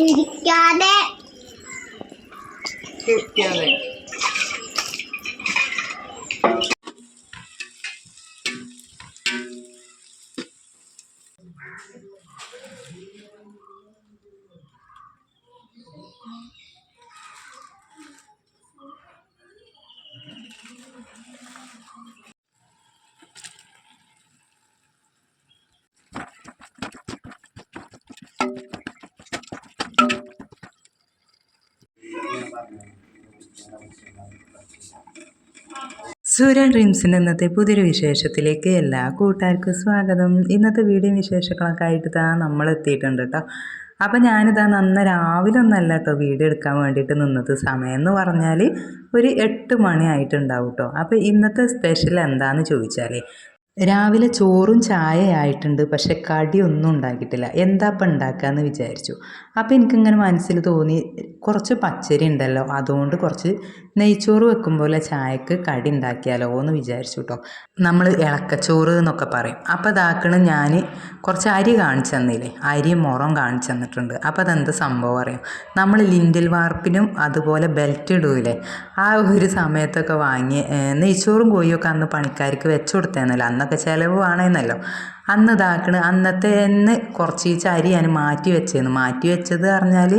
ഇരിക്കാതെ ഇരിക്കാതെ സൂര്യ ഡ്രീംസിന്റെ ഇന്നത്തെ പുതിയൊരു വിശേഷത്തിലേക്ക് എല്ലാ കൂട്ടുകാർക്കും സ്വാഗതം. ഇന്നത്തെ വീഡിയോ വിശേഷങ്ങളൊക്കെ ആയിട്ട് താ നമ്മൾ എത്തിയിട്ടുണ്ട് കേട്ടോ അപ്പോൾ ഞാനിതാ നന്ന രാവിലെ ഒന്നല്ല കേട്ടോ വീഡിയോ എടുക്കാൻ വേണ്ടിയിട്ട് നിന്നത്. സമയം എന്ന് പറഞ്ഞാൽ ഒരു എട്ട് മണി ആയിട്ടുണ്ടാവും കേട്ടോ അപ്പോൾ ഇന്നത്തെ സ്പെഷ്യൽ എന്താണെന്ന് ചോദിച്ചാൽ രാവിലെ ചോറും ചായ ആയിട്ടുണ്ട് പക്ഷെ കടിയൊന്നും ഉണ്ടാക്കിയിട്ടില്ല. എന്താ ഇപ്പം ഉണ്ടാക്കാമെന്ന് വിചാരിച്ചു. അപ്പോൾ എനിക്കിങ്ങനെ മനസ്സിൽ തോന്നി കുറച്ച് പച്ചരി ഉണ്ടല്ലോ അതുകൊണ്ട് കുറച്ച് നെയ്ച്ചോറ് വെക്കുമ്പോൾ ചായക്ക് കടി ഉണ്ടാക്കിയാലോ എന്ന് വിചാരിച്ചു കേട്ടോ നമ്മൾ ഇളക്കച്ചോറ് എന്നൊക്കെ പറയും. അപ്പോൾ ഇതാക്കണ ഞാൻ കുറച്ച് അരി കാണിച്ചു തന്നില്ലേ അരി മുറം കാണിച്ചു തന്നിട്ടുണ്ട്. അപ്പോൾ അതെന്ത് സംഭവം അറിയാം? നമ്മൾ ലിൻഡിൽ വാർപ്പിനും അതുപോലെ ബെൽറ്റ് ഇടൂലേ ആ ഒരു സമയത്തൊക്കെ വാങ്ങി നെയ്ച്ചോറും കോഴിയൊക്കെ അന്ന് പണിക്കാർക്ക് വെച്ചു കൊടുത്തേന്നല്ലോ. അന്നൊക്കെ ചിലവ് വേണമെന്നല്ലോ അന്ന് ഇതാക്കണ്. അന്നത്തെ എന്ന് കുറച്ച് അരി ഞാൻ മാറ്റി വെച്ചേന്ന്. മാറ്റി വെച്ചത് പറഞ്ഞാൽ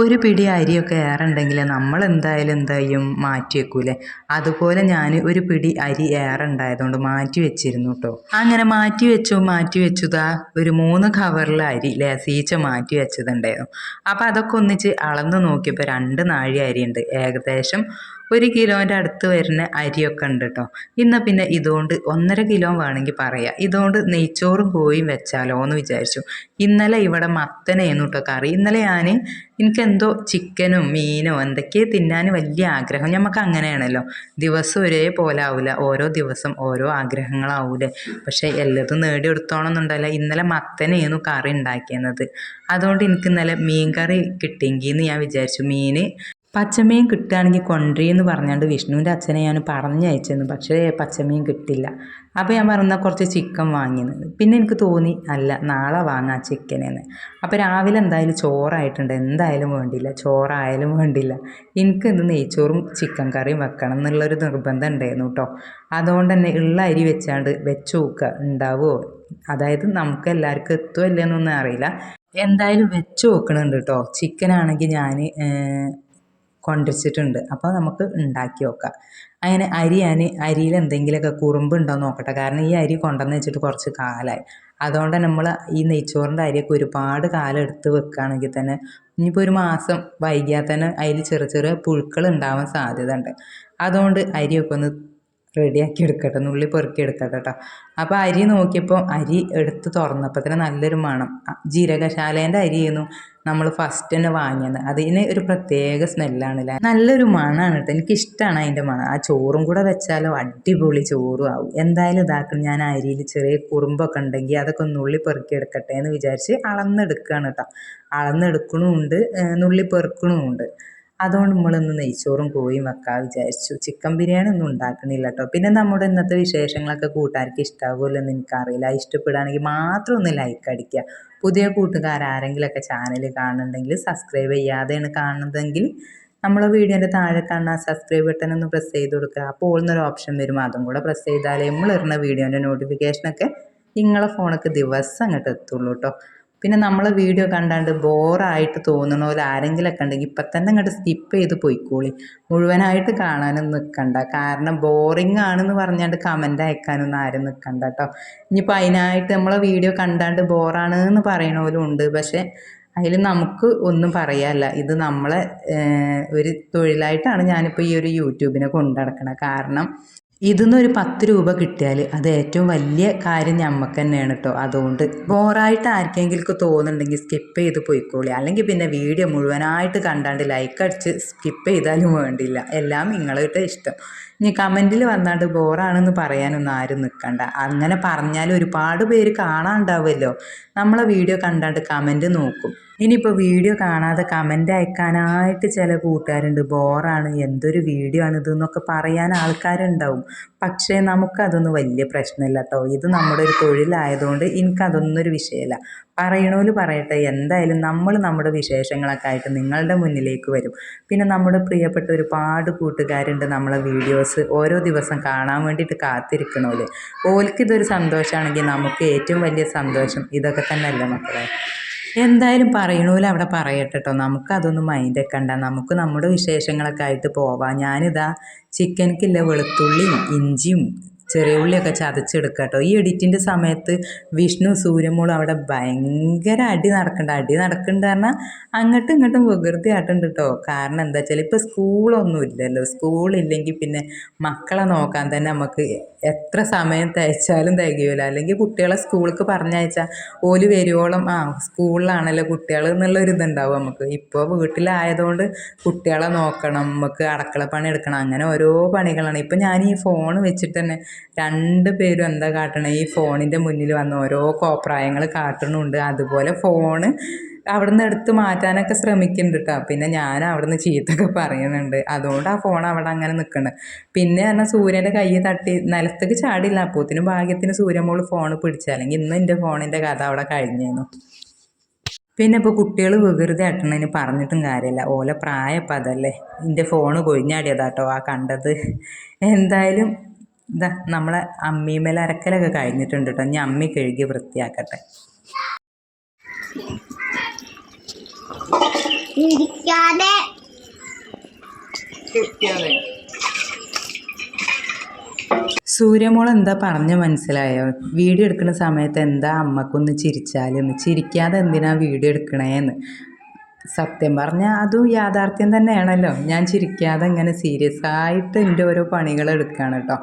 ഒരു പിടി അരിയൊക്കെ ഏറുണ്ടെങ്കിൽ നമ്മൾ എന്തായാലും എന്തായും മാറ്റി വെക്കൂലേ. അതുപോലെ ഞാൻ ഒരു പിടി അരി ഏറുണ്ടായതുകൊണ്ട് മാറ്റി വെച്ചിരുന്നു കേട്ടോ അങ്ങനെ മാറ്റി വെച്ചു മാറ്റി വെച്ചതാ ഒരു മൂന്ന് കവറിൽ അരി ലേസീച്ച മാറ്റി വെച്ചതുണ്ടായിരുന്നു. അപ്പോൾ അതൊക്കെ ഒന്നിച്ച് അളന്ന് നോക്കിയപ്പോൾ രണ്ട് നാഴി അരിയുണ്ട്. ഏകദേശം ഒരു കിലോന്റെ അടുത്ത് വരുന്ന അരിയൊക്കെ ഉണ്ട് കേട്ടോ ഇന്ന് പിന്നെ ഇതുകൊണ്ട് ഒന്നര കിലോ വേണമെങ്കിൽ പറയാം. ഇതുകൊണ്ട് നെയ്ച്ചോറും കോഴിയും വെച്ചാലോ എന്ന് വിചാരിച്ചു. ഇന്നലെ ഇവിടെ മത്തനായിരുന്നു കേട്ടോ കറി. ഇന്നലെ ഞാൻ എനിക്കെന്തോ ചിക്കനും മീനോ എന്തൊക്കെയോ തിന്നാൻ വലിയ ആഗ്രഹം. നമുക്ക് അങ്ങനെയാണല്ലോ. ദിവസം ഒരേപോലെ ആവില്ല ഓരോ ദിവസം ഓരോ ആഗ്രഹങ്ങളാവൂലേ. പക്ഷേ എല്ലാതും നേടിയെടുത്തോണമെന്നുണ്ടല്ല ഇന്നലെ മത്തനായിരുന്നു കറി ഉണ്ടാക്കിയത് അതുകൊണ്ട് എനിക്ക് ഇന്നലെ മീൻ കറി കിട്ടിയെങ്കിൽ എന്ന് ഞാൻ വിചാരിച്ചു. മീൻ പച്ചമീൻ കിട്ടുകയാണെങ്കിൽ കൊണ്ടുപോയി എന്ന് പറഞ്ഞുകൊണ്ട് വിഷ്ണുവിന്റെ അച്ഛനെ ഞാൻ പറഞ്ഞയച്ചിരുന്നു പക്ഷേ പച്ചമീൻ കിട്ടില്ല. അപ്പോൾ ഞാൻ പറഞ്ഞ കുറച്ച് ചിക്കൻ വാങ്ങിയത് പിന്നെ എനിക്ക് തോന്നി അല്ല നാളെ വാങ്ങാം ചിക്കനെന്ന്. അപ്പോൾ രാവിലെ എന്തായാലും ചോറായിട്ടുണ്ട്. എന്തായാലും വേണ്ടില്ല ചോറായാലും വേണ്ടില്ല എനിക്ക് ഇന്ന് നെയ്ച്ചോറും ചിക്കൻ കറിയും വെക്കണം എന്നുള്ളൊരു നിർബന്ധം ഉണ്ടായിരുന്നു കേട്ടോ. അതുകൊണ്ട് തന്നെ ഉള്ള അരി വെച്ചാണ്ട് വെച്ച് നോക്കുക. ഉണ്ടാവുമോ അതായത് നമുക്ക് എല്ലാവർക്കും എത്തുമോ എന്നൊന്നും അറിയില്ല. എന്തായാലും വെച്ച് നോക്കണുണ്ട് കേട്ടോ. ചിക്കനാണെങ്കിൽ ഞാൻ കൊണ്ടുവച്ചിട്ടുണ്ട് അപ്പോൾ നമുക്ക് ഉണ്ടാക്കി നോക്കാം. അങ്ങനെ അരി ഞാൻ അരിയിൽ എന്തെങ്കിലുമൊക്കെ കുറുമ്പുണ്ടോ നോക്കട്ടെ. കാരണം ഈ അരി കൊണ്ടുവന്ന് വെച്ചിട്ട് കുറച്ച് കാലമായി അതുകൊണ്ട് നമ്മൾ ഈ നെയ്ച്ചോറിന്റെ അരിയൊക്കെ ഒരുപാട് കാലം എടുത്ത് വെക്കുകയാണെങ്കിൽ തന്നെ ഇനിയിപ്പോൾ ഒരു മാസം വൈകിയാൽ തന്നെ അതിൽ ചെറിയ ചെറിയ പുഴുക്കൾ ഉണ്ടാവാൻ സാധ്യത ഉണ്ട് അതുകൊണ്ട് അരിയൊക്കെ ഒന്ന് റെഡിയാക്കി എടുക്കട്ടെ നുള്ളി പെറുക്കി എടുക്കട്ടെ കേട്ടോ അപ്പോൾ അരി നോക്കിയപ്പോൾ അരി എടുത്ത് തുറന്നപ്പോൾ തന്നെ നല്ലൊരു മണം. ജീരകശാലേന്റെ അരിയായിരുന്നു നമ്മൾ ഫസ്റ്റ് തന്നെ വാങ്ങിയത്. അതിന് ഒരു പ്രത്യേക സ്മെല്ലാണല്ലേ നല്ലൊരു മണമാണ് കേട്ടോ എനിക്കിഷ്ടമാണ് അതിന്റെ മണം. ആ ചോറും കൂടെ വെച്ചാലോ അടിപൊളി ചോറും ആവും. എന്തായാലും ഇതാക്കണം. ഞാൻ അരിയിൽ ചെറിയ കുറുമ്പൊക്കെ ഉണ്ടെങ്കിൽ അതൊക്കെ നുള്ളി പെറുക്കി എടുക്കട്ടെ എന്ന് വിചാരിച്ച് അളന്നെടുക്കുകയാണ് കേട്ടോ അളന്നെടുക്കണമുണ്ട് നുള്ളി പെറുക്കണമുണ്ട് അതുകൊണ്ട് നമ്മളിന്ന് നെയ്ച്ചോറും കോഴിയും വെക്കാൻ വിചാരിച്ചു. ചിക്കൻ ബിരിയാണി ഒന്നും ഉണ്ടാക്കണില്ല കേട്ടോ പിന്നെ നമ്മുടെ ഇന്നത്തെ വിശേഷങ്ങളൊക്കെ കൂട്ടുകാർക്ക് ഇഷ്ടാവുമല്ലോ എന്ന് എനിക്കറിയില്ല. ഇഷ്ടപ്പെടുകയാണെങ്കിൽ മാത്രം ഒന്ന് ലൈക്ക് അടിക്കുക. പുതിയ കൂട്ടുകാർ ആരെങ്കിലുമൊക്കെ ചാനൽ കാണുന്നുണ്ടെങ്കിൽ സബ്സ്ക്രൈബ് ചെയ്യാതെയാണ് കാണുന്നതെങ്കിൽ നമ്മളെ വീഡിയോന്റെ താഴെ കാണുന്ന സബ്സ്ക്രൈബ് ബട്ടൺ ഒന്ന് പ്രസ് ചെയ്ത് കൊടുക്കുക. അപ്പോൾ എന്നൊരു ഓപ്ഷൻ വരും. അതും കൂടെ പ്രസ് ചെയ്താലേ നമ്മൾ ഇറങ്ങുന്ന വീഡിയോന്റെ നോട്ടിഫിക്കേഷനൊക്കെ നിങ്ങളെ ഫോണൊക്കെ ദിവസം അങ്ങോട്ട് എത്തുള്ളൂ കേട്ടോ പിന്നെ നമ്മൾ വീഡിയോ കണ്ടാണ്ട് ബോറായിട്ട് തോന്നണ പോലെ ആരെങ്കിലൊക്കെ ഉണ്ടെങ്കിൽ ഇപ്പം തന്നെ അങ്ങോട്ട് സ്കിപ്പ് ചെയ്ത് പോയിക്കോളി. മുഴുവനായിട്ട് കാണാനും നിൽക്കണ്ട കാരണം ബോറിംഗ് ആണെന്ന് പറഞ്ഞാണ്ട് കമന്റ് അയക്കാനൊന്നും ആരും നിൽക്കണ്ട കേട്ടോ ഇനിയിപ്പോൾ അതിനായിട്ട് നമ്മളെ വീഡിയോ കണ്ടാണ്ട് ബോറാണ് എന്ന് പറയണവരും ഉണ്ട്. പക്ഷേ അതിൽ നമുക്ക് ഒന്നും പറയാല്ല ഇത് നമ്മളെ ഒരു തൊഴിലായിട്ടാണ് ഞാനിപ്പോൾ ഈ ഒരു യൂട്യൂബിനെ കൊണ്ടു നടക്കണത് കാരണം ഇതിന്ന് ഒരു പത്ത് രൂപ കിട്ടിയാൽ അത് ഏറ്റവും വലിയ കാര്യം ഞമ്മക്ക് തന്നെയാണ് കേട്ടോ അതുകൊണ്ട് ബോറായിട്ട് ആർക്കെങ്കിലും തോന്നുന്നുണ്ടെങ്കിൽ സ്കിപ്പ് ചെയ്ത് പോയിക്കോളി. അല്ലെങ്കിൽ പിന്നെ വീഡിയോ മുഴുവനായിട്ട് കണ്ടാണ്ട് ലൈക്ക് അടിച്ച് സ്കിപ്പ് ചെയ്താലും വേണ്ടില്ല. എല്ലാം നിങ്ങളുടെ ഇഷ്ടം. ഇനി കമന്റിൽ വന്നാണ്ട് ബോറാണെന്ന് പറയാനൊന്നും ആരും നിൽക്കണ്ട അങ്ങനെ പറഞ്ഞാൽ ഒരുപാട് പേര് കാണാണ്ടാവുമല്ലോ നമ്മളെ വീഡിയോ കണ്ടാണ്ട് കമന്റ് നോക്കും. ഇനിയിപ്പോൾ വീഡിയോ കാണാതെ കമന്റ് അയക്കാനായിട്ട് ചില കൂട്ടുകാരുണ്ട്. ബോറാണ് എന്തൊരു വീഡിയോ ആണ് ഇതെന്നൊക്കെ പറയാൻ ആൾക്കാരുണ്ടാവും. പക്ഷേ നമുക്കതൊന്നും വലിയ പ്രശ്നമില്ല കേട്ടോ. ഇത് നമ്മുടെ ഒരു തൊഴിലായതുകൊണ്ട് ഒരു വിഷയമല്ല. പറയണോൽ പറയട്ടെ എന്തായാലും നമ്മൾ നമ്മുടെ വിശേഷങ്ങളൊക്കെ ആയിട്ട് നിങ്ങളുടെ മുന്നിലേക്ക് വരും. പിന്നെ നമ്മുടെ പ്രിയപ്പെട്ട ഒരുപാട് കൂട്ടുകാരുണ്ട് നമ്മളെ വീഡിയോസ് ഓരോ ദിവസം കാണാൻ വേണ്ടിയിട്ട് കാത്തിരിക്കണോൽ. ഓൽക്ക് ഇതൊരു സന്തോഷമാണെങ്കിൽ നമുക്ക് ഏറ്റവും വലിയ സന്തോഷം ഇതൊക്കെ തന്നെയല്ലേ മക്കളെ? എന്തായാലും പറയണൂല അവിടെ പറയട്ടെ കേട്ടോ നമുക്കതൊന്നും മൈൻഡ് വെക്കണ്ട നമുക്ക് നമ്മുടെ വിശേഷങ്ങളൊക്കെ ആയിട്ട് പോവാം. ഞാനിതാ ചിക്കൻക്കില്ല വെളുത്തുള്ളിയും ഇഞ്ചിയും ചെറിയ ഉള്ളിയൊക്കെ ചതച്ചെടുക്കുക കേട്ടോ ഈ എഡിറ്റിന്റെ സമയത്ത് വിഷ്ണു സൂര്യമോൾ അവിടെ ഭയങ്കര അടി നടക്കണ്ട. അടി നടക്കുന്നുണ്ട് പറഞ്ഞാൽ അങ്ങോട്ടും ഇങ്ങോട്ടും വികൃതി ആട്ടുണ്ട് കേട്ടോ കാരണം എന്താ വെച്ചാൽ ഇപ്പോൾ സ്കൂളൊന്നും ഇല്ലല്ലോ. സ്കൂളില്ലെങ്കിൽ പിന്നെ മക്കളെ നോക്കാൻ തന്നെ നമുക്ക് എത്ര സമയം തയ്ച്ചാലും തികയൂല. അല്ലെങ്കിൽ കുട്ടികളെ സ്കൂൾക്ക് പറഞ്ഞയച്ചാൽ ഓൽ വരുവോളം ആ സ്കൂളിലാണല്ലോ കുട്ടികൾ എന്നുള്ളൊരു ഇതുണ്ടാവും നമുക്ക്. ഇപ്പോൾ വീട്ടിലായതുകൊണ്ട് കുട്ടികളെ നോക്കണം നമുക്ക് അടുക്കള പണി എടുക്കണം അങ്ങനെ ഓരോ പണികളാണ്. ഇപ്പം ഞാൻ ഈ ഫോൺ വെച്ചിട്ട് തന്നെ രണ്ട് പേരും എന്താ കാട്ടണേ? ഈ ഫോണിന്റെ മുന്നിൽ വന്ന ഓരോ കോപ്രായങ്ങൾ കാട്ടണുണ്ട് അതുപോലെ ഫോണ് അവിടുന്ന് എടുത്ത് മാറ്റാനൊക്കെ ശ്രമിക്കുന്നുണ്ട് കേട്ടോ പിന്നെ ഞാൻ അവിടുന്ന് ചീത്തൊക്കെ പറയുന്നുണ്ട്. അതുകൊണ്ട് ആ ഫോൺ അവിടെ അങ്ങനെ നിൽക്കുന്നത് പിന്നെ പറഞ്ഞാൽ സൂര്യന്റെ കൈ തട്ടി നിലത്തേക്ക് ചാടില്ല. അപ്പോത്തിന് ഭാഗ്യത്തിന് സൂര്യമോൾ ഫോൺ പിടിച്ചല്ലെങ്കിൽ ഇന്ന് എന്റെ ഫോണിന്റെ കഥ അവിടെ കഴിഞ്ഞേന്നു പിന്നെ ഇപ്പോൾ കുട്ടികൾ വികൃതി ആട്ടണതിന് പറഞ്ഞിട്ടും കാര്യമില്ല ഓലെ പ്രായപ്പതല്ലേ എന്റെ ഫോണ് കൊഴിഞ്ഞാടിയതാട്ടോ ആ കണ്ടത്. എന്തായാലും ഇതാ നമ്മളെ അമ്മീമേൽ അരക്കലൊക്കെ കഴിഞ്ഞിട്ടുണ്ട് കേട്ടോ. ഞാൻ അമ്മി കഴുകി വൃത്തിയാക്കട്ടെ. ഇരിക്കാതെ. സൂര്യമോൾ എന്താ പറഞ്ഞ മനസ്സിലായോ? വീഡിയോ എടുക്കുന്ന സമയത്ത് എന്താ അമ്മക്കൊന്ന് ചിരിച്ചാലെന്ന് ചിരിക്കാതെ എന്തിനാ വീഡിയോ എടുക്കണേന്ന്? സത്യം പറഞ്ഞാൽ അതും യാഥാർത്ഥ്യം തന്നെയാണല്ലോ. ഞാൻ ചിരിക്കാതെ ഇങ്ങനെ സീരിയസ് ആയിട്ട് എന്റെ ഓരോ പണികൾ എടുക്കുകയാണ് കേട്ടോ.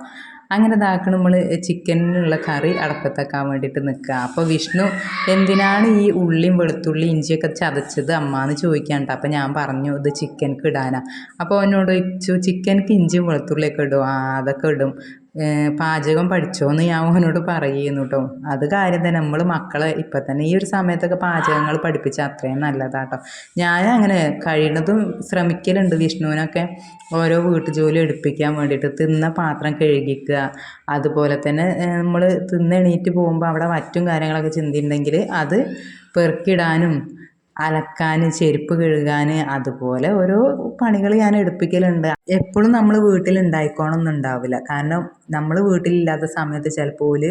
അങ്ങനെ ഇതാക്കണം നമ്മൾ ചിക്കനുള്ള കറി അടപ്പത്താക്കാൻ വേണ്ടിയിട്ട് നിൽക്കുക. അപ്പോൾ വിഷ്ണു എന്തിനാണ് ഈ ഉള്ളിയും വെളുത്തുള്ളി ഇഞ്ചിയൊക്കെ ചതച്ചത് അമ്മ എന്ന് ചോദിക്കാണ്ട് അപ്പോൾ ഞാൻ പറഞ്ഞു ഇത് ചിക്കൻക്ക് ഇടാനാണ് അപ്പോൾ എന്നോട് ചോദിച്ചു ചിക്കനക്ക് ഇഞ്ചിയും വെളുത്തുള്ളിയൊക്കെ ഇടും ആ അതൊക്കെ ഇടും. പാചകം പഠിച്ചോന്ന് ഞാൻ അവനോട് പറയുന്നു കേട്ടോ അത് കാര്യം തന്നെ നമ്മൾ മക്കളെ ഇപ്പം തന്നെ ഈ ഒരു സമയത്തൊക്കെ പാചകങ്ങൾ പഠിപ്പിച്ചാൽ അത്രയും നല്ലതാട്ടോ. ഞാൻ അങ്ങനെ കഴിയുന്നതും ശ്രമിക്കലുണ്ട് വിഷ്ണുവിനൊക്കെ. ഓരോ വീട്ടു ജോലി എടുപ്പിക്കാൻ വേണ്ടിയിട്ട് തിന്ന പാത്രം കഴുകിക്കുക. അതുപോലെ തന്നെ നമ്മൾ തിന്നെണീറ്റ് പോകുമ്പോൾ അവിടെ വറ്റും കാര്യങ്ങളൊക്കെ ചിന്തിയുണ്ടെങ്കിൽ അത് പെറുക്കിടാനും അലക്കാൻ ചെരുപ്പ് കഴുകാൻ അതുപോലെ ഓരോ പണികൾ ഞാൻ എടുപ്പിക്കലുണ്ട്. എപ്പോഴും നമ്മൾ വീട്ടിൽ ഉണ്ടായിക്കോണമെന്ന് ഉണ്ടാവില്ല കാരണം നമ്മൾ വീട്ടിലില്ലാത്ത സമയത്ത് ചിലപ്പോൾ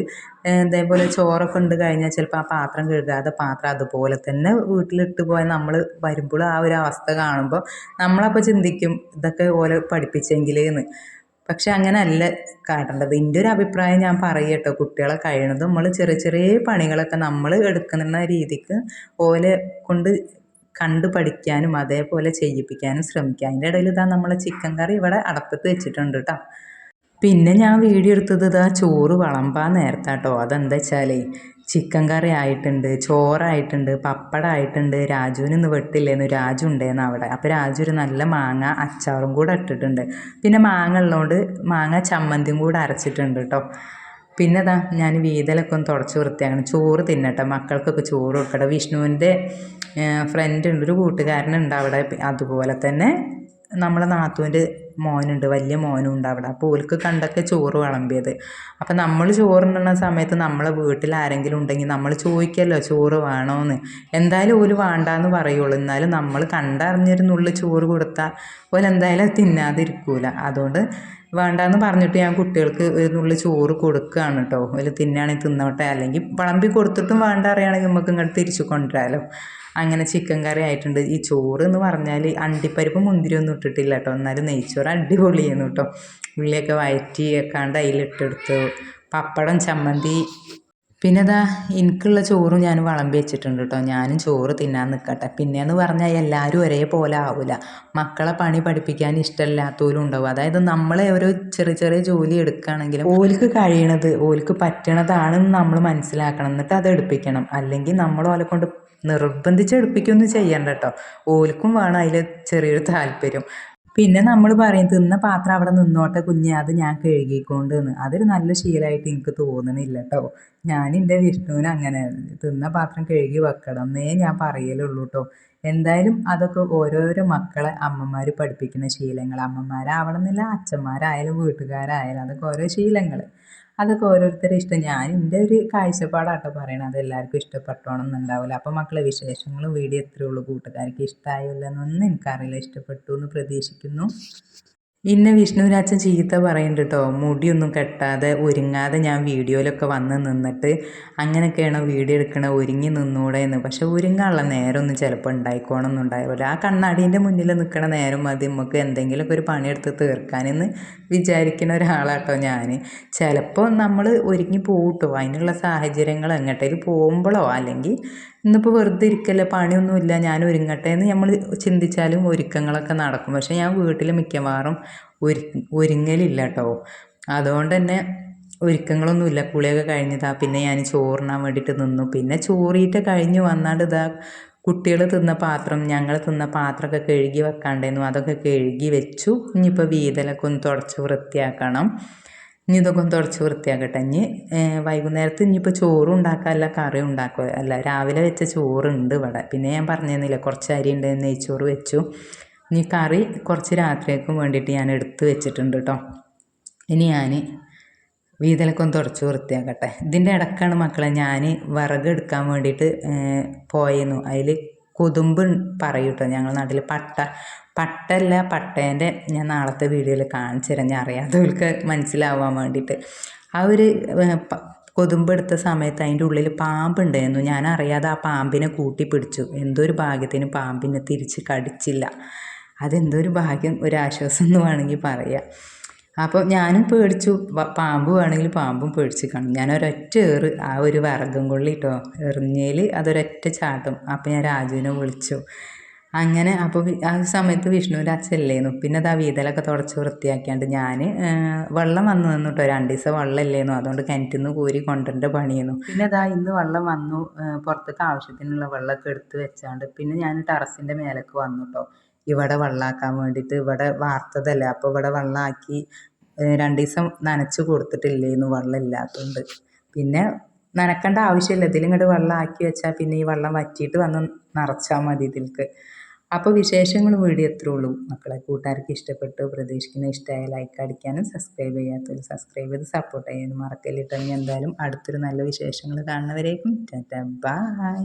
ഇതേപോലെ ചോറൊക്കെ ഉണ്ട് കഴിഞ്ഞാൽ ചിലപ്പോൾ ആ പാത്രം കഴുകാതെ പാത്രം അതുപോലെ തന്നെ വീട്ടിലിട്ട് പോയാൽ നമ്മൾ വരുമ്പോൾ ആ ഒരു അവസ്ഥ കാണുമ്പോൾ നമ്മളപ്പോൾ ചിന്തിക്കും ഇതൊക്കെ ഓലെ പഠിപ്പിച്ചെങ്കിൽ എന്ന് പക്ഷെ അങ്ങനെ അല്ല കാട്ടേണ്ടത്. എന്റെ ഒരു അഭിപ്രായം ഞാൻ പറയട്ടെ കുട്ടികളെ കഴിയണത് നമ്മൾ ചെറിയ ചെറിയ പണികളൊക്കെ നമ്മൾ എടുക്കുന്ന രീതിക്ക് ഓലെ കൊണ്ട് കണ്ടു പഠിക്കാനും അതേപോലെ ചെയ്യിപ്പിക്കാനും ശ്രമിക്കുക. അതിന്റെ ഇടയിൽ ഇതാ നമ്മൾ ചിക്കൻ കറി ഇവിടെ അടപ്പത്ത് വെച്ചിട്ടുണ്ട് കേട്ടോ. പിന്നെ ഞാൻ വീഡിയോ എടുത്തത് ഇതാ ചോറ് വിളമ്പാൻ നേരത്താട്ടോ അതെന്താ വെച്ചാൽ ചിക്കൻ കറി ആയിട്ടുണ്ട് ചോറായിട്ടുണ്ട് പപ്പടമായിട്ടുണ്ട് രാജുവിന് ഇന്ന് വെട്ടില്ലേന്ന് രാജു ഉണ്ടായിരുന്നു അവിടെ. അപ്പോൾ രാജു ഒരു നല്ല മാങ്ങ അച്ചാറും കൂടെ ഇട്ടിട്ടുണ്ട്. പിന്നെ മാങ്ങ ഉള്ളതുകൊണ്ട് മാങ്ങ ചമ്മന്തിയും കൂടെ അരച്ചിട്ടുണ്ട് കേട്ടോ പിന്നെ അതാ ഞാൻ വീതലൊക്കെ ഒന്ന് തുടച്ച് വൃത്തിയാക്കണം. ചോറ് തിന്നട്ടെ. മക്കൾക്കൊക്കെ ചോറ് കൊടുക്കട്ടെ. വിഷ്ണുവിന്റെ ഫ്രണ്ട് ഉണ്ട്. ഒരു കൂട്ടുകാരനുണ്ട് അവിടെ. അതുപോലെ തന്നെ നമ്മളെ നാത്തൂന്റെ മോനുണ്ട് വലിയ മോനും ഉണ്ട് അവിടെ. അപ്പോൾ ഓൽക്ക് കണ്ടൊക്കെ ചോറ് വിളമ്പിയത്. അപ്പം നമ്മൾ ചോറുണ്ണുന്ന സമയത്ത് നമ്മളെ വീട്ടിൽ ആരെങ്കിലും ഉണ്ടെങ്കിൽ നമ്മൾ ചോദിക്കല്ലോ ചോറ് വേണോന്ന്? എന്തായാലും ഓൽ വേണ്ടാന്ന് പറയുള്ളൂ. എന്നാലും നമ്മൾ കണ്ടറിഞ്ഞൊരു നുള്ളി ചോറ് കൊടുത്താൽ ഓലെന്തായാലും തിന്നാതിരിക്കൂല. അതുകൊണ്ട് വേണ്ടാന്ന് പറഞ്ഞിട്ട് ഞാൻ കുട്ടികൾക്ക് ഒരു നുള്ളി ചോറ് കൊടുക്കുകയാണ് കേട്ടോ അതിൽ തിന്നാണെങ്കിൽ തിന്നോട്ടെ. അല്ലെങ്കിൽ വിളമ്പി കൊടുത്തിട്ടും വേണ്ട അറിയുകയാണെങ്കിൽ നമുക്ക് ഇങ്ങോട്ട് തിരിച്ചു കൊണ്ടുവരാമല്ലോ അങ്ങനെ ചിക്കൻ കറി ആയിട്ടുണ്ട്. ഈ ചോറ് എന്ന് പറഞ്ഞാൽ അണ്ടിപ്പരിപ്പ് മുന്തിരി ഒന്നും ഇട്ടിട്ടില്ല കേട്ടോ എന്നാലും നെയ്ച്ചോറ് അടിപൊളിയായിരുന്നു കേട്ടോ ഉള്ളിയൊക്കെ വയറ്റി വെക്കാണ്ട് അതിലിട്ടെടുത്തു പപ്പടം ചമ്മന്തി പിന്നെ അതാ എനിക്കുള്ള ചോറും ഞാൻ വിളമ്പി വെച്ചിട്ടുണ്ട് കേട്ടോ ഞാനും ചോറ് തിന്നാൻ നിൽക്കട്ടെ പിന്നെയെന്ന് പറഞ്ഞാൽ എല്ലാവരും ഒരേപോലെ ആവില്ല മക്കളെ പണി പഠിപ്പിക്കാൻ ഇഷ്ടമില്ലാത്തവരും ഉണ്ടാവും. അതായത് നമ്മളെ ഓരോ ചെറിയ ചെറിയ ജോലി എടുക്കുകയാണെങ്കിലും ഓൽക്ക് കഴിയണത് ഓൽക്ക് പറ്റണതാണെന്ന് നമ്മൾ മനസ്സിലാക്കണം. എന്നിട്ട് അത് എടുപ്പിക്കണം. അല്ലെങ്കിൽ നമ്മൾ ഓലെ കൊണ്ട് നിർബന്ധിച്ച് എടുപ്പിക്കൊന്നും ചെയ്യണ്ട കേട്ടോ ഓൽക്കും വേണം അതിൽ ചെറിയൊരു താല്പര്യം. പിന്നെ നമ്മൾ പറയും തിന്ന പാത്രം അവിടെ നിന്നോട്ടെ കുഞ്ഞെ അത് ഞാൻ കഴുകിക്കൊണ്ട് എന്ന് അതൊരു നല്ല ശീലമായിട്ട് എനിക്ക് തോന്നണില്ല കേട്ടോ ഞാൻ എന്റെ വിഷ്ണുവിന് അങ്ങനെ തിന്ന പാത്രം കഴുകി വെക്കണം എന്നേ ഞാൻ പറയലുള്ളൂ കേട്ടോ എന്തായാലും അതൊക്കെ ഓരോരോ മക്കളെ അമ്മമാർ പഠിപ്പിക്കുന്ന ശീലങ്ങൾ അമ്മമാരാവണമെന്നില്ല അച്ഛന്മാരായാലും വീട്ടുകാരായാലും അതൊക്കെ ഓരോ ശീലങ്ങൾ അതൊക്കെ ഓരോരുത്തരുടെ ഇഷ്ടം. ഞാൻ എന്റെ ഒരു കാഴ്ചപ്പാടാട്ടോ പറയണത് അത് എല്ലാവർക്കും ഇഷ്ടപ്പെട്ടോണം എന്നുണ്ടാവില്ല അപ്പം മക്കളെ വിശേഷങ്ങളും വീഡിയോ എത്രയുള്ളൂ കൂട്ടുകാർക്ക് ഇഷ്ടമായില്ല എന്നൊന്നും എനിക്കറിയില്ല. ഇഷ്ടപ്പെട്ടു എന്ന് പ്രതീക്ഷിക്കുന്നു. ഇന്നെ വിഷ്ണുരാജൻ ചീത്ത പറയുന്നുണ്ട് കേട്ടോ മുടിയൊന്നും കെട്ടാതെ ഒരുങ്ങാതെ ഞാൻ വീഡിയോയിലൊക്കെ വന്ന് നിന്നിട്ട് അങ്ങനെയൊക്കെയാണോ വീഡിയോ എടുക്കണ? ഒരുങ്ങി നിന്നൂടെ എന്ന്. പക്ഷെ ഒരുങ്ങാനുള്ള നേരമൊന്നും ചിലപ്പോൾ ഉണ്ടായിക്കോണമെന്നും ഉണ്ടായില്ല ആ കണ്ണാടീന്റെ മുന്നിൽ നിൽക്കണ നേരം മതി. നമുക്ക് എന്തെങ്കിലുമൊക്കെ ഒരു പണിയെടുത്ത് തീർക്കാനെന്ന് വിചാരിക്കുന്ന ഒരാളാട്ടോ ഞാൻ. ചിലപ്പോൾ നമ്മൾ ഒരുങ്ങി പോകട്ടോ അതിനുള്ള സാഹചര്യങ്ങൾ എങ്ങോട്ടേലും പോകുമ്പോഴോ അല്ലെങ്കിൽ ഇന്നിപ്പോൾ വെറുതെ ഇരിക്കല്ലേ പണിയൊന്നുമില്ല ഞാൻ ഒരുങ്ങട്ടെ എന്ന് നമ്മൾ ചിന്തിച്ചാലും ഒരുക്കങ്ങളൊക്കെ നടക്കും. പക്ഷേ ഞാൻ വീട്ടിൽ മിക്കവാറും ഒരു ഒരുങ്ങലില്ല കേട്ടോ അതുകൊണ്ട് തന്നെ ഒരുക്കങ്ങളൊന്നുമില്ല. കുളിയൊക്കെ കഴിഞ്ഞതാ പിന്നെ ഞാൻ ചോറിനാൻ വേണ്ടിയിട്ട് നിന്നു. പിന്നെ ചോറിയിട്ട് കഴിഞ്ഞ്. വന്നാണ്ട് ഇതാ കുട്ടികൾ തിന്ന പാത്രം ഞങ്ങൾ തിന്ന പാത്രമൊക്കെ കഴുകി വെക്കാണ്ടായിരുന്നു അതൊക്കെ കഴുകി വെച്ചു. ഇനിയിപ്പോൾ വീതലൊക്കെ ഒന്ന് തുടച്ച് വൃത്തിയാക്കണം. ഇനി ഇതൊക്കെ ഒന്ന് തുടച്ച് വൃത്തിയാക്കട്ടെ. ഇനി വൈകുന്നേരത്ത് ഇനിയിപ്പോൾ ചോറും ഉണ്ടാക്കാമല്ല കറി ഉണ്ടാക്കുക. അല്ല രാവിലെ വെച്ച ചോറുണ്ട് ഇവിടെ. പിന്നെ ഞാൻ പറഞ്ഞിരുന്നില്ല കുറച്ച് അരി ഉണ്ടായിരുന്നു നെയ്ച്ചോറ് വെച്ചു. ഇനി കറി കുറച്ച് രാത്രിയേക്കും വേണ്ടിയിട്ട് ഞാൻ എടുത്ത് വെച്ചിട്ടുണ്ട് കേട്ടോ ഇനി ഞാൻ വീതലൊക്കെ ഒന്ന് തുടച്ച് വൃത്തിയാക്കട്ടെ. ഇതിന്റെ ഇടക്കാണ് മക്കളെ ഞാൻ വിറക് എടുക്കാൻ വേണ്ടിയിട്ട് പോയിരുന്നു അതിൽ കൊതുമ്പ് പറയും കേട്ടോ ഞങ്ങളുടെ നാട്ടിൽ പട്ട പട്ടല്ല പട്ടേന്റെ ഞാൻ നാളത്തെ വീഡിയോയിൽ കാണിച്ചു തരാം. ഞാൻ അറിയാത്തവർക്ക് മനസ്സിലാവാൻ വേണ്ടിയിട്ട്. ആ ഒരു കൊതുമ്പെടുത്ത സമയത്ത് അതിന്റെ ഉള്ളിൽ പാമ്പുണ്ടായിരുന്നു ഞാൻ അറിയാതെ ആ പാമ്പിനെ കൂട്ടി പിടിച്ചു. എന്തോ ഒരു ഭാഗ്യത്തിന് പാമ്പിനെ തിരിച്ച് കടിച്ചില്ല. അതെന്തോ ഒരു ഭാഗ്യം ഒരു ആശ്വാസം എന്ന് വേണമെങ്കിൽ പറയാം. അപ്പോൾ ഞാനും പേടിച്ചു. പാമ്പ് വേണമെങ്കിൽ പാമ്പും പേടിച്ച് കാണും ഞാൻ ഒരൊറ്റ ഏറ് ആ ഒരു വിറകും കൊള്ളി കേട്ടോ എറിഞ്ഞേൽ അതൊരൊറ്റ ചാട്ടം. അപ്പോൾ ഞാൻ രാജുവിനെ വിളിച്ചു. അങ്ങനെ അപ്പോൾ ആ സമയത്ത് വിഷ്ണുവിന്റെ പിന്നെ അത് ആ വീതലൊക്കെ തുടച്ച് വൃത്തിയാക്കിയാണ്ട് ഞാൻ വെള്ളം വന്നു നിന്നു കേട്ടോ രണ്ട് ദിവസം വെള്ളം ഇല്ലേന്നു അതുകൊണ്ട് കിണറ്റിൽ നിന്ന് കോരി കൊണ്ടുവരേണ്ട പണിയെന്നു. പിന്നെ അതാ ഇന്ന് വെള്ളം വന്നു പുറത്തേക്ക് ആവശ്യത്തിനുള്ള വെള്ളമൊക്കെ എടുത്ത് വെച്ചാണ്ട് പിന്നെ ഞാൻ ടെറസിന്റെ മേലേക്ക് വന്നു കേട്ടോ ഇവിടെ വെള്ളമാക്കാൻ വേണ്ടിയിട്ട് ഇവിടെ വാർത്തതല്ലേ? അപ്പോൾ ഇവിടെ വെള്ളമാക്കി രണ്ട് ദിവസം നനച്ച് കൊടുത്തിട്ടില്ലേന്നു വെള്ളം ഇല്ലാത്തതുകൊണ്ട് പിന്നെ നനക്കേണ്ട ആവശ്യമില്ല. ഇതിലിങ്ങോട്ട് വെള്ളം ആക്കി വെച്ചാൽ പിന്നെ ഈ വെള്ളം വറ്റിയിട്ട് വന്ന് നിറച്ചാൽ മതി ഇതിൽക്ക്. അപ്പോൾ വിശേഷങ്ങൾ വീഡിയോ എത്ര ഉള്ളൂ. മക്കളെ കൂട്ടുകാർക്ക് ഇഷ്ടപ്പെട്ടു പ്രതീക്ഷിക്കുന്ന ഇഷ്ടമായ ലൈക്ക് അടിക്കാനും സബ്സ്ക്രൈബ് ചെയ്യാത്തവർ സബ്സ്ക്രൈബ് ചെയ്ത് സപ്പോർട്ട് ചെയ്യാനും മറക്കല്ലിട്ടെങ്കിൽ എന്തായാലും അടുത്തൊരു നല്ല വിശേഷങ്ങൾ കാണുന്നവരേക്കും. ബൈ